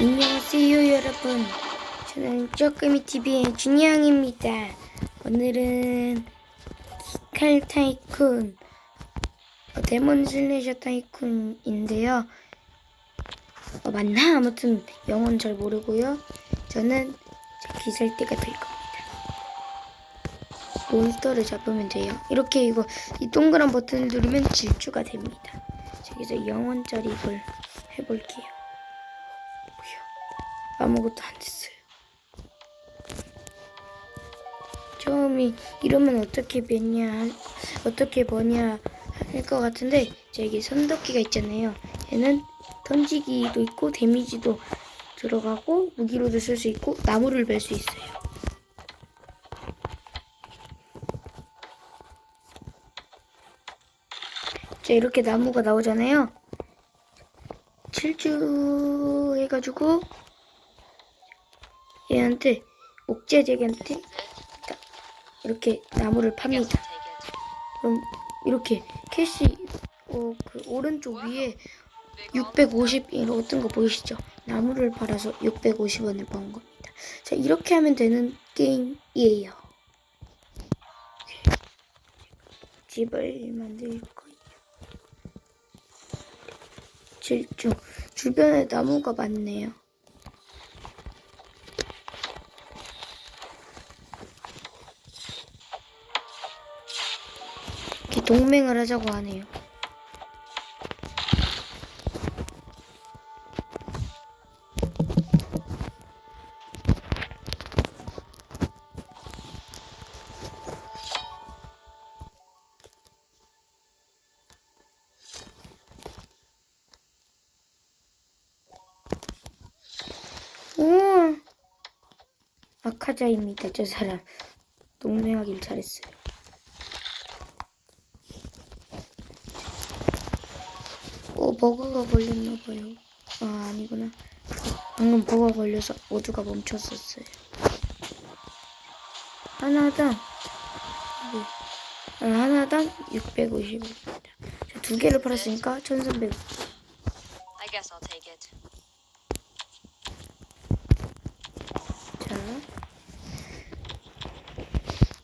안녕하세요 여러분. 저는 쪼끄미 TV의 준양입니다. 오늘은 칼 타이쿤 어, 데몬 슬래셔 타이쿤인데요. 어, 맞나? 아무튼 영어는 잘 모르고요. 저는 제 기살대가 될 겁니다. 몬스터를 잡으면 돼요. 이렇게 이거 이 동그란 버튼을 누르면 질주가 됩니다. 자, 여기서 영원짜리 이걸 해볼게요 아무것도 안 됐어요. 처음이 이러면 어떻게 맺냐, 어떻게 뭐냐 할 것 같은데 자 여기 선덕기가 있잖아요. 얘는 던지기도 있고 데미지도 들어가고 무기로도 쓸 수 있고 나무를 벨 수 있어요. 자 이렇게 나무가 나오잖아요. 칠주 해가지고 얘한테 옥제제기한테 딱 이렇게 나무를 팝니다. 그럼 이렇게 캐시 어, 그 오른쪽 위에 650이라고 뜬거 보이시죠? 나무를 팔아서 650원을 번 겁니다. 자 이렇게 하면 되는 게임이에요. 집을 만들 거예요. 질주 주변에 나무가 많네요. 동맹을 하자고 하네요. 오, 아카자입니다. 저 사람 동맹하길 잘했어요. 버그가 걸렸나 봐요. 아, 아니구나. 방금 버그가 걸려서 모두가 멈췄었어요. 하나당, 네. 아, 하나당 650원입니다. 두 개를 팔았으니까 1300원. I guess I'll take it. 자,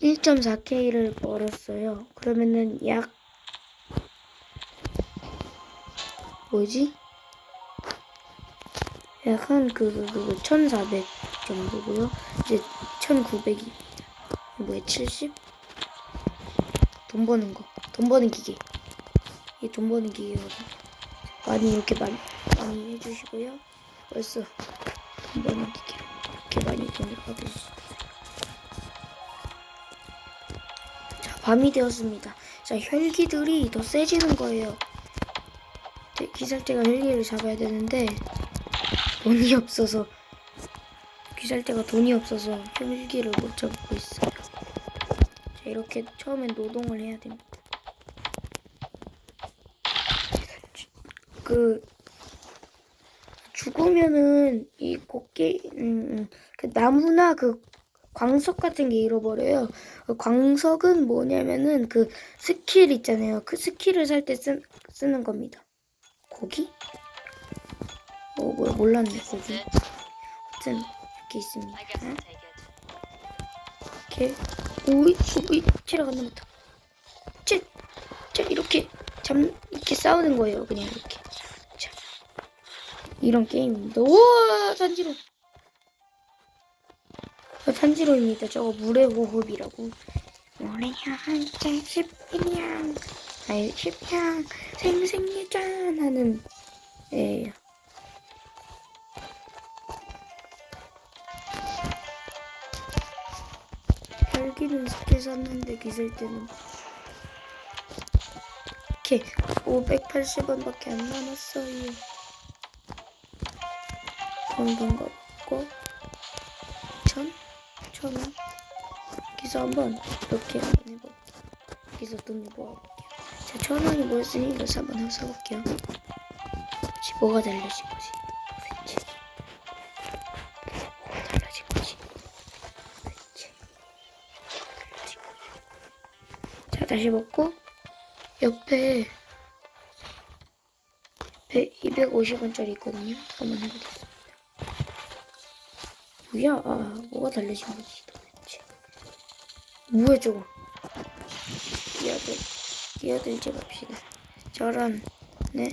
1.4K를 벌었어요. 그러면은 약 뭐지? 약한 그, 그, 그, 1,400 정도고요. 이제 1,900이 뭐야, 70? 돈 버는 거. 돈 버는 기계. 이게 돈 버는 기계거든요. 많이 이렇게 많이, 많이 해주시고요. 벌써 돈 버는 기계로 이렇게 많이 돈을 받으시죠. 자, 밤이 되었습니다. 자, 혈기들이 더 세지는 거예요. 네, 기살대가 헬기를 잡아야 되는데 돈이 없어서 기살대가 돈이 없어서 헬기를 못 잡고 있어요. 자, 이렇게 처음엔 노동을 해야 됩니다. 그 죽으면은 이 곡괭이 음, 그 나무나 그 광석 같은 게 잃어버려요. 그 광석은 뭐냐면은 그 스킬 있잖아요. 그 스킬을 살 때 쓰는 겁니다. 고기? 뭐, 뭐 몰랐네 고기. 하여튼 이렇게 있습니다. 이렇게 오이 오이 체력 안 남았다. 쟤, 쟤 이렇게 잡 이렇게 싸우는 거예요. 그냥 이렇게. 자, 이런 게임입니다. 우와 산지로. 어, 산지로입니다. 저거 물의 호흡이라고. 물의 한잔 십냥 아니 십냥 생생예전 하는 예. 헬기는 스킬 샀는데 기술 때는 이렇게 580원밖에 안 남았어요. 돈번 거 받고 천? 천 원? 여기서 한번 이렇게 한번 해볼게요. 여기서 돈을 모아볼게요. 자, 천 원이 모였으니 이것을 한번 사볼게요. 혹시 뭐가 달라진 거지? 도대체 뭐가 달라진 거지? 도대체 달라진 거지? 자, 다시 먹고 옆에 옆에 250원짜리 있거든요. 한번 해보겠습니다. 뭐야? 아, 뭐가 달라진 거지 도대체? 뭐야 저거? 끼어들, 끼어들지 맙시다. 저런, 네?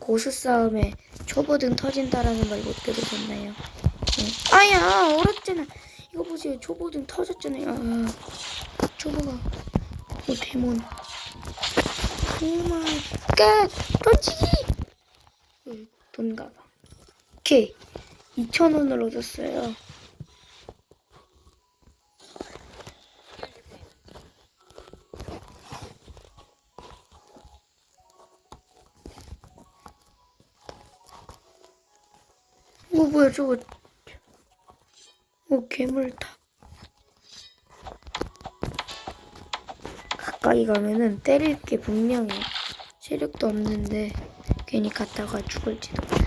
고수 싸움에 초보등 터진다라는 말 못 들으셨나요? 네. 아야, 얼었잖아. 이거 보세요. 초보등 터졌잖아요. 아, 초보가, 오, 데몬. 오마이 갓! 던지기! 응, 돈 가방. 오케이. 2,000원을 얻었어요. 어, 뭐야, 저거. 어, 괴물탑. 가까이 가면은 때릴 게 분명해. 체력도 없는데, 괜히 갔다가 죽을지도 몰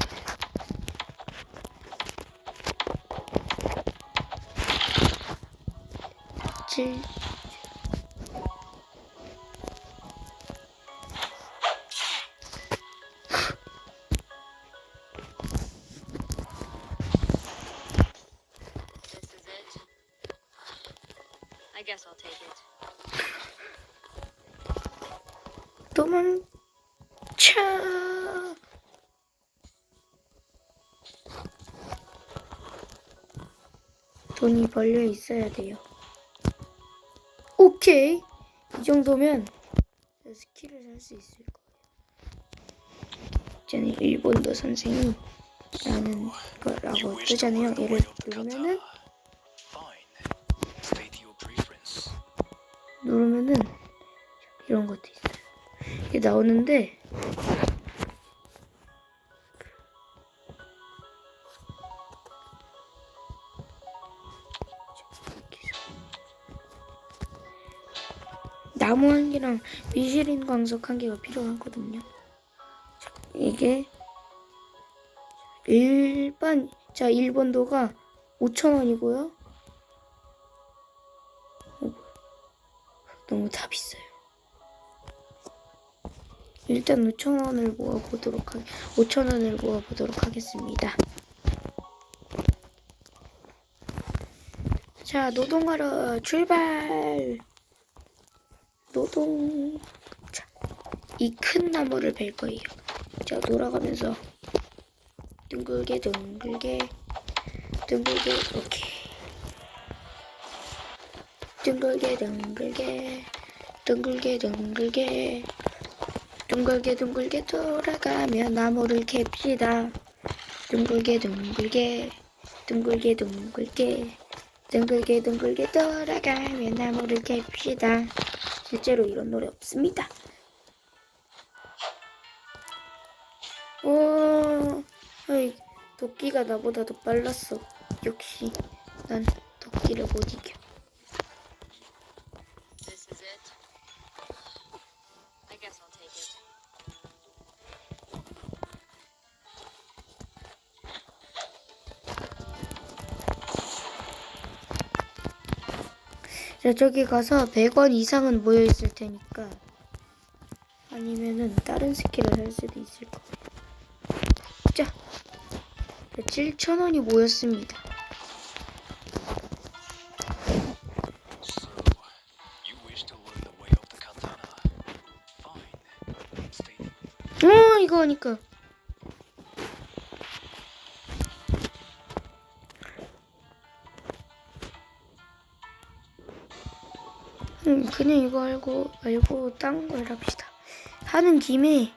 Take it. 도망쳐. 돈이 벌려 있어야 돼요. 오케이. 이 정도면 스킬을 살 수 있을 거예요. 저는 일본도 선생이 라는 거라고 뜨잖아요. 얘를 누르면은 누르면은 이런 것도 있어요. 이게 나오는데 나무 한 개랑 미쉐린 광석 한 개가 필요하거든요. 자, 이게 일반 자 일본도가 5,000원이고요. 너무 다 비싸요. 일단 5,000원을 모아보도록 하 5,000원을 모아보도록 하겠습니다. 자, 노동하러 출발! 노동. 자, 이 큰 나무를 벨 거예요. 자, 돌아가면서 둥글게 둥글게 둥글게 오케이. 둥글게 둥글게 둥글게 둥글게. 둥글게 둥글게 돌아가며 나무를 캡시다. 둥글게 둥글게 둥글게 둥글게. 둥글게 둥글게 돌아가며 나무를 캡시다. 실제로 이런 노래 없습니다. 오 어이, 도끼가 나보다 더 빨랐어. 역시 난 도끼를 못 이겨 자, 저기 가서 100원 이상은 모여 있을 테니까 아니면은 다른 스킬을 할 수도 있을 거예요. 자, 7,000원이 모였습니다. 어, 이거 하니까. 음, 그냥 이거 알고 말고 딴걸 합시다. 하는 김에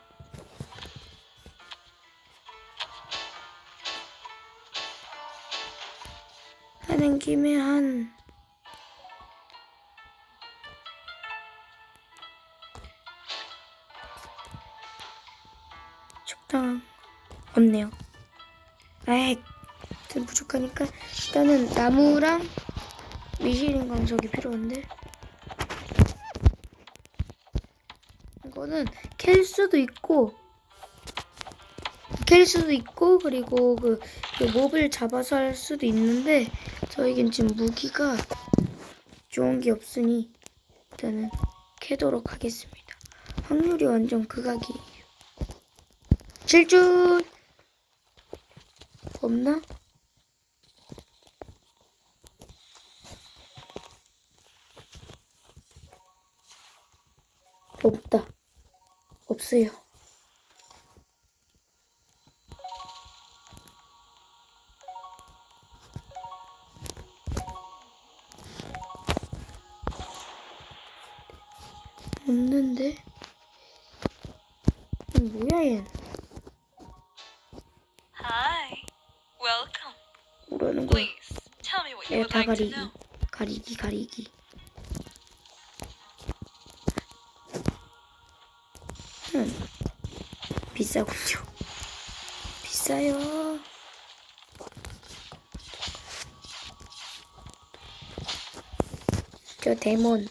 하는 김에 한 적당 없네요. 좀 부족하니까 일단은 나무랑 미시린 광석이 필요한데 거는 캘 수도 있고 캘 수도 있고 그리고 그, 그 몹을 잡아서 할 수도 있는데 저에겐 지금 무기가 좋은 게 없으니 일단은 캐도록 하겠습니다. 확률이 완전 극악이에요. 질주 없나? 없다. 어요. 없는데? 이 뭐야 얘? Hi. Welcome. 뭐라는 거야? Please tell me what 네, you would 다 like to 가리기. know. 가리기, 가리기. 비싸군요. 비싸요. 저 데몬.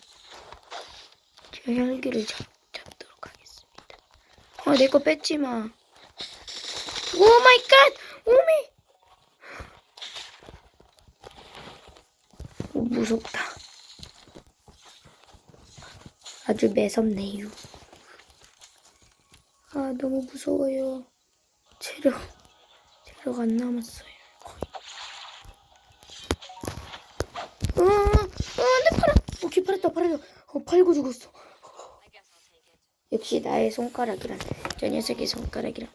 저 혈기를 잡, 잡도록 하겠습니다. 아, 내 거 뺏지 마. 오 마이 갓! 오미! 오, 무섭다. 아주 매섭네요. 아, 너무 무서워요. 체력, 체력 안 남았어요. 거의. 어, 어, 내 팔아. 오케이, 팔았다, 팔았다. 어, 팔고 죽었어. 역시 나의 손가락이란, 저 녀석의 손가락이란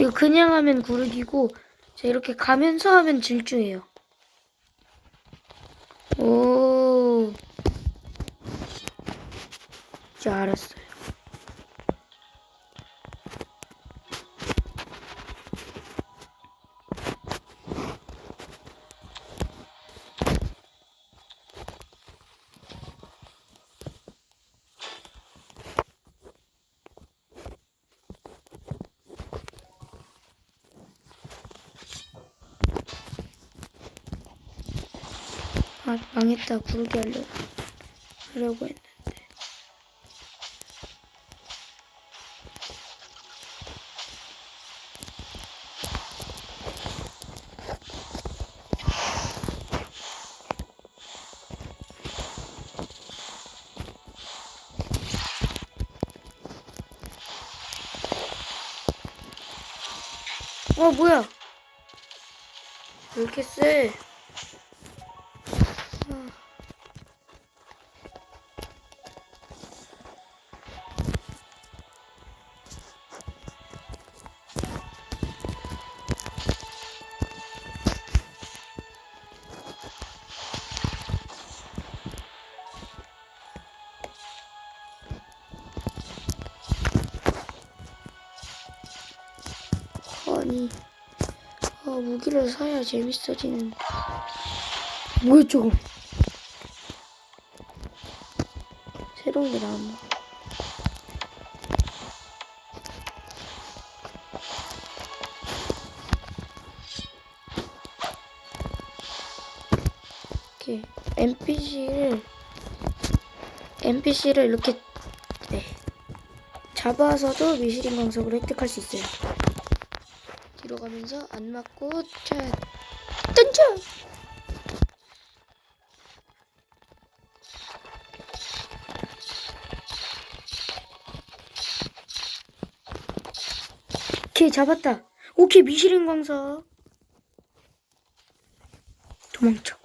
이거 그냥 하면 구르기고, 자, 이렇게 가면서 하면 질주예요. 오. 이제 알았어요. 아, 망했다. 구르기 하려고, 하려고 했는데. 어, 뭐야? 왜 이렇게 세? 사야 재밌어지는데. 뭐야, 저거? 새로운 게 나왔나? 이렇게 NPC를 NPC를 이렇게 네, 잡아서도 미시린 광석을 획득할 수 있어요. 뒤로 가면서 안 맞고 차 던져. 오케이 잡았다. 오케이 미시린 광석. 도망쳐.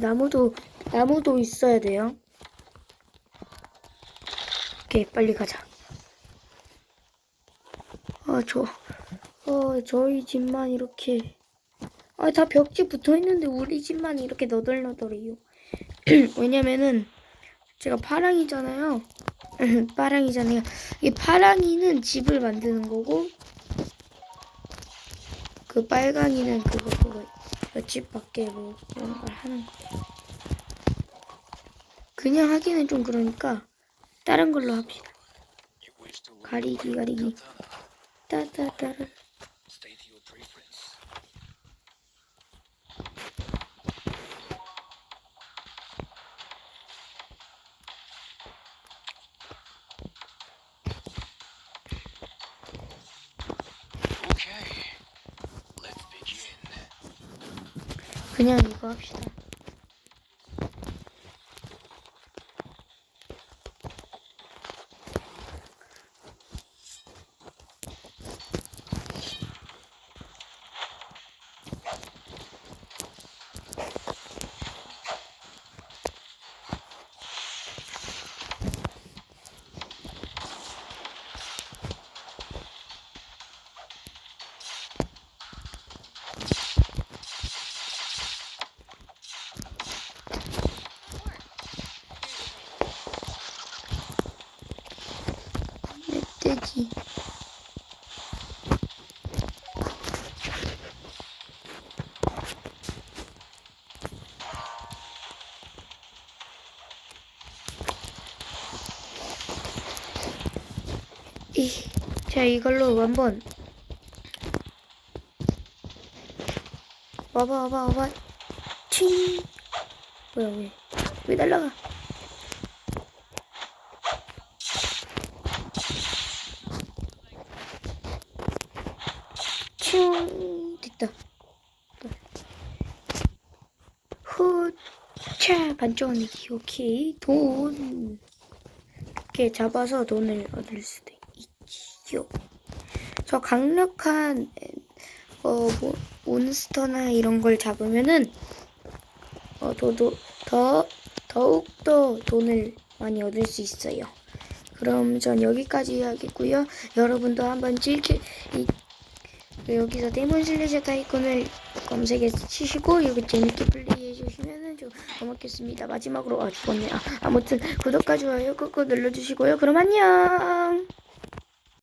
나무도 나무도 있어야 돼요. 오케이, 빨리 가자. 아, 저, 어, 저희 집만 이렇게. 아, 다 벽지 붙어 있는데 우리 집만 이렇게 너덜너덜해요. 왜냐면은 제가 파랑이잖아요. 파랑이잖아요. 이 파랑이는 집을 만드는 거고 그 빨강이는 그거 집 밖에 뭐 그런 걸 하는 거. 그냥 하기는 좀 그러니까 다른 걸로 합시다. 가리기 가리기. 따따따라. 그냥 이, 자 이걸로 한번 와봐 와봐 와봐. 칭 뭐야 왜? 왜 날라가 칭 됐다 후차 반쪽 내기 오케이 돈 이렇게 잡아서 돈을 얻을 수도 있지요 저 강력한 어 뭐, 몬스터나 이런 걸 잡으면은 어 더더 더 더욱 더 돈을 많이 얻을 수 있어요. 그럼 전 여기까지 하겠고요. 여러분도 한번 즐기 이, 여기서 데몬 슬래셔 타이콘을 검색해 치시고 이거 재밌게 플레이 고맙겠습니다. 마지막으로 아 죽었네. 아, 아무튼 구독과 좋아요 꾹꾹 눌러주시고요. 그럼 안녕.